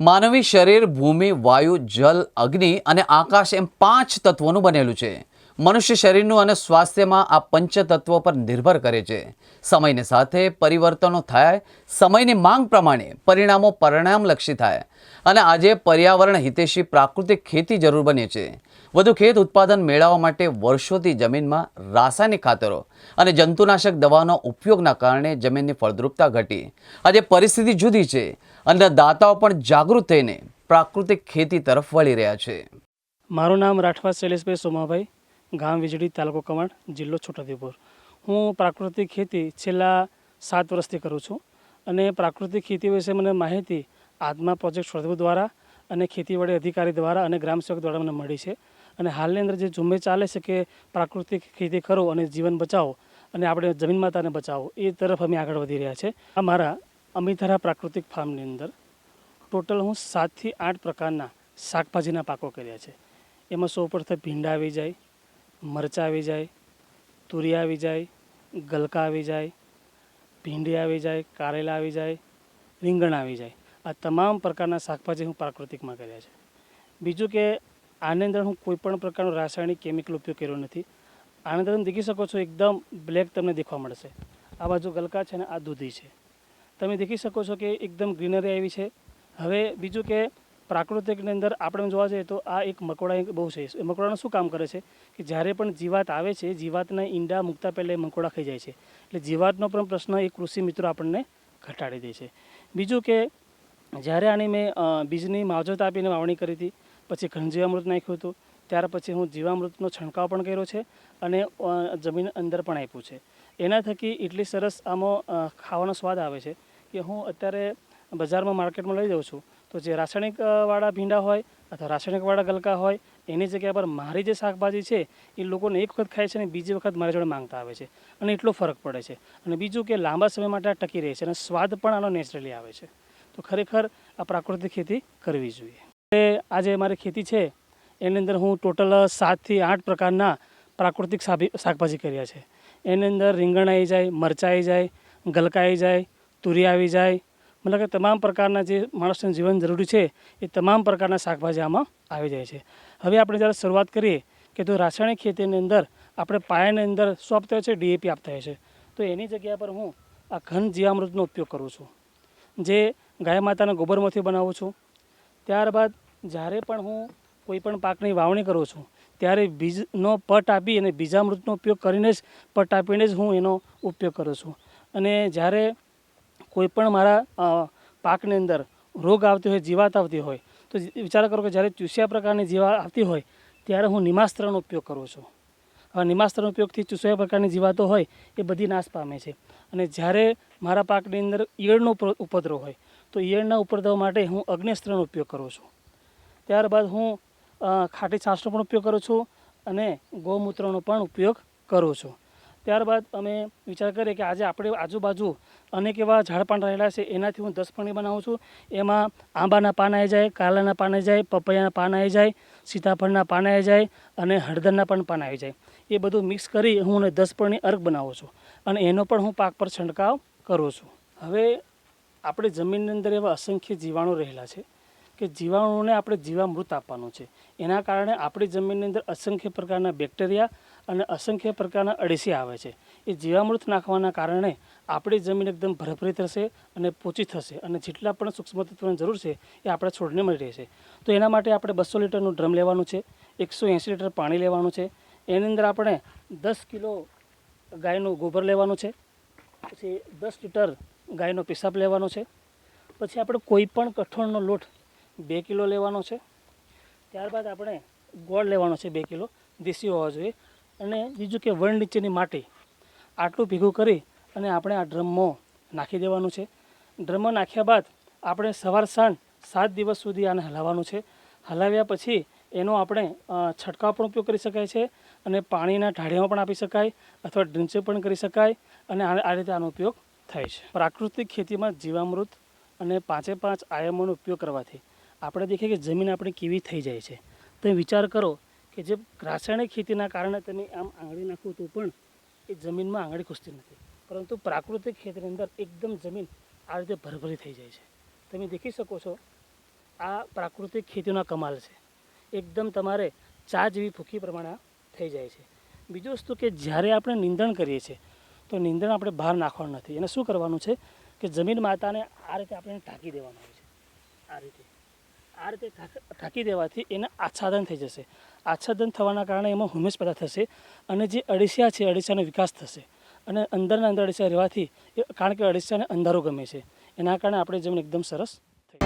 માનવી શરીર ભૂમિ વાયુ જલ અગ્નિ અને આકાશ એમ પાંચ તત્વોનું બનેલું છે. મનુષ્ય શરીરનું અને સ્વાસ્થ્યમાં આ પંચતત્વો પર નિર્ભર કરે છે. સમયની સાથે પરિવર્તનો થાય, સમયની માંગ પ્રમાણે પરિણામો પરિણામલક્ષી થાય અને આજે પર્યાવરણ હિતેશી પ્રાકૃતિક ખેતી જરૂર બને છે. વધુ ખેત ઉત્પાદન મેળવવા માટે વર્ષોથી જમીનમાં રાસાયણિક ખાતરો અને જંતુનાશક દવાનો ઉપયોગના કારણે જમીનની ફળદ્રુપતા ઘટી. આજે પરિસ્થિતિ જુદી છે. અને દાતાઓ પણ જાગૃત થઈને પ્રાકૃતિક ખેતી તરફ વળી રહ્યા છે. મારું નામ રાઠવા શૈલેષભાઈ સોમાભાઈ. ગામ વીજળી તાલુકો કમાડ જિલ્લો છોટાઉદેપુર. હું પ્રાકૃતિક ખેતી છેલ્લા સાત વર્ષથી કરું છું અને પ્રાકૃતિક ખેતી વિશે મને માહિતી આત્મા પ્રોજેક્ટ છોટાઉદેપુર દ્વારા અને ખેતીવાડી અધિકારી દ્વારા અને ગ્રામ સેવક દ્વારા મને મળી છે. અને હાલની અંદર જે ઝુંબેશ ચાલે છે કે પ્રાકૃતિક ખેતી કરો અને જીવન બચાવો અને આપણે જમીન માતાને બચાવો, એ તરફ અમે આગળ વધી રહ્યા છે. અમારા મારા અમિતારા પ્રાકૃતિક ફાર્મની અંદર ટોટલ હું સાતથી આઠ પ્રકારના શાકભાજીના પાકો કર્યા છે. એમાં સૌ પ્રથમ ભીંડા આવી જાય મરચાં આવી જાય તુરી આવી જાય, ગલકા આવી જાય, ભીંડી આવી જાય, કારેલા આવી જાય, રીંગણ આવી જાય. આ તમામ પ્રકારના શાકભાજી હું પ્રાકૃતિકમાં કર્યા છે. બીજું કે આની અંદર હું કોઈપણ પ્રકારનો રાસાયણિક કેમિકલ ઉપયોગ કર્યો નથી. આની અંદર તમે દેખી શકો છો એકદમ બ્લેક તમને દેખવા મળશે. આ બાજુ ગલકા છે ને આ દૂધી છે. તમે દેખી શકો છો કે એકદમ ગ્રીનરી આવી છે. હવે બીજું કે પ્રાકૃતિકની અંદર આપણે જોવા જઈએ તો આ એક મકોડા એક બહુ છે. એ મકોડાનું શું કામ કરે છે? કે જ્યારે પણ જીવાત આવે છે, જીવાતના ઈંડા મૂકતા પહેલાં એ મકોડા ખાઈ જાય છે. એટલે જીવાતનો પણ પ્રશ્ન એ કૃષિ મિત્રો આપણને ઘટાડી દે છે. બીજું કે જ્યારે આની મેં બીજની માવજત આપીને વાવણી કરી હતી, પછી ઘનજીવામૃત નાખ્યું હતું, ત્યાર પછી હું જીવામૃતનો છંટકાવ પણ કર્યો છે અને જમીન અંદર પણ આપ્યું છે. એના થકી એટલી સરસ આમાં ખાવાનો સ્વાદ આવે છે કે હું અત્યારે બજારમાં માર્કેટમાં લઈ જાઉં છું તો જે રાસાયણિકવાળા ભીંડા હોય અથવા રાસાયણિકવાળા ગલકા હોય, એની જગ્યા પર મારી જે શાકભાજી છે, એ લોકોને એક વખત ખાય છે અને બીજી વખત મારી જોડે માંગતા આવે છે. અને એટલો ફરક પડે છે. અને બીજું કે લાંબા સમય માટે આ ટકી રહે છે અને સ્વાદ પણ આનો નેચરલી આવે છે. તો ખરેખર આ પ્રાકૃતિક ખેતી કરવી જોઈએ. એટલે આજે મારી ખેતી છે, એની અંદર હું ટોટલ સાતથી આઠ પ્રકારના પ્રાકૃતિક શાકભાજી કર્યા છે. એની અંદર રીંગણ આવી જાય, મરચાં આવી જાય, ગલકા આવી જાય, તુરી આવી જાય મતલબ કે તમામ પ્રકારના જે માણસને જીવન જરૂરી છે, એ તમામ પ્રકારના શાકભાજી આમાં આવી જાય છે. હવે આપણે જ્યારે શરૂઆત કરીએ કે તો રાસાયણિક ખેતીની અંદર આપણે પાયાની અંદર શું આપતા હોય છે? ડીએપી આપતા હોય છે. તો એની જગ્યા પર હું આ ઘન જીવામૃતનો ઉપયોગ કરું છું. જે ગાય માતાના ગોબરમાંથી બનાવું છું. ત્યારબાદ જ્યારે પણ હું કોઈ પણ પાકની વાવણી કરું છું, ત્યારે બીજનો પટ આપી અને બીજામૃતનો ઉપયોગ કરીને જ, પટ આપીને જ હું એનો ઉપયોગ કરું છું. અને જ્યારે કોઈ પણ મારા પાકની અંદર રોગ આવતી હોય, જીવાત આવતી હોય, તો વિચાર કરો કે જ્યારે ચૂસ્યા પ્રકારની જીવા આવતી હોય, ત્યારે હું નિમાસ્ત્રનો ઉપયોગ કરું છું. હવે નિમાસ્ત્રનો ઉપયોગથી ચૂસ્યા પ્રકારની જીવાતો હોય, એ બધી નાશ પામે છે. અને જ્યારે મારા પાકની અંદર ઈયળનો ઉપદ્રવ હોય, તો ઈયળના ઉપદ્રવ માટે હું અગ્નિસ્ત્રનો ઉપયોગ કરું છું. ત્યારબાદ હું ખાટી છાશનો પણ ઉપયોગ કરું છું અને ગૌમૂત્રનો પણ ઉપયોગ કરું છું. ત્યારબાદ અમે વિચાર કરીએ કે આજે આપણે આજુબાજુ અનેક એવા ઝાડપાન રહેલા છે, એનાથી હું દસપણી બનાવું છું. એમાં આંબાના પાન આવી જાય, કાલાના પાન આવી જાય, પપૈયાના પાન આવી જાય, સીતાફળના પાન આવી જાય અને હળદરના પણ પાન આવી જાય. એ બધું મિક્સ કરી હું એને દસ ફણી અર્ક બનાવું છું અને એનો પણ હું પાક પર છંટકાવ કરું છું. હવે આપણી જમીનની અંદર એવા અસંખ્ય જીવાણુ રહેલા છે કે જીવાણુને આપણે જીવામૃત આપવાનું છે. એના કારણે આપણી જમીનની અંદર અસંખ્ય પ્રકારના બેક્ટેરિયા અને અસંખ્ય પ્રકારના અળસી આવે છે. એ જીવામૃત નાખવાના કારણે આપણી જમીન એકદમ ભરભરી થશે અને પોચી થશે અને જેટલા પણ સૂક્ષ્મ તત્વોની જરૂર છે એ આપણા છોડને મળી રહેશે. તો એના માટે આપણે બસો લીટરનું ડ્રમ લેવાનું છે, એકસો એંસી લીટર પાણી લેવાનું છે, એની અંદર આપણે દસ કિલો ગાયનું ગોબર લેવાનું છે, પછી દસ લીટર ગાયનો પેશાબ લેવાનો છે, પછી આપણે કોઈ પણ કઠોળનો લોટ બે કિલો લેવાનો છે, ત્યારબાદ આપણે ગોળ લેવાનો છે બે કિલો, દેશી હોવા જોઈએ. અને બીજું કે વણ નીચેની માટી આટલું ભેગું કરી અને આપણે આ ડ્રમમાં નાખી દેવાનું છે. ડ્રમમાં નાખ્યા બાદ આપણે સવાર સાંજ સાત દિવસ સુધી આને હલાવવાનું છે. હલાવ્યા પછી એનો આપણે છંટકાવ પણ ઉપયોગ કરી શકાય છે અને પાણીના ઢાળિયામાં પણ આપી શકાય અથવા ડ્રિંચે પણ કરી શકાય અને આ રીતે આનો ઉપયોગ થાય છે. પ્રાકૃતિક ખેતીમાં જીવામૃત અને પાંચે પાંચ આયામોનો ઉપયોગ કરવાથી આપણે દેખીએ કે જમીન આપણી કેવી થઈ જાય છે. તમે વિચાર કરો કે જે રાસાયણિક ખેતીના કારણે તમે આમ આંગળી નાખો તો પણ એ જમીનમાં આંગળી ખૂસતી નથી. પરંતુ પ્રાકૃતિક ખેતીની અંદર એકદમ જમીન આ રીતે ભરભરી થઈ જાય છે. તમે દેખી શકો છો, આ પ્રાકૃતિક ખેતીનો કમાલ છે. એકદમ તમારે ચા જેવી ભૂકી પ્રમાણે થઈ જાય છે. બીજું વસ્તુ કે જ્યારે આપણે નિંદણ કરીએ છીએ, તો નિંદણ આપણે બહાર નાખવાનું નથી. એને શું કરવાનું છે કે જમીન માતાને આ રીતે આપણે ઢાંકી દેવાનું હોય છે. આ રીતે. આ રીતે ઢાંક- દેવાથી એને આચ્છાદન થઈ જશે. આચ્છાદન થવાના કારણે એમાં હુમેશ પેદા થશે અને જે અડીસિયા છે અળસિયાનો વિકાસ થશે. અને અંદરના અંદર અળસિયા રહેવાથી કારણ કે અળસિયાને અંધારું ગમે છે. એના કારણે આપણે જમીન એકદમ સરસ થઈ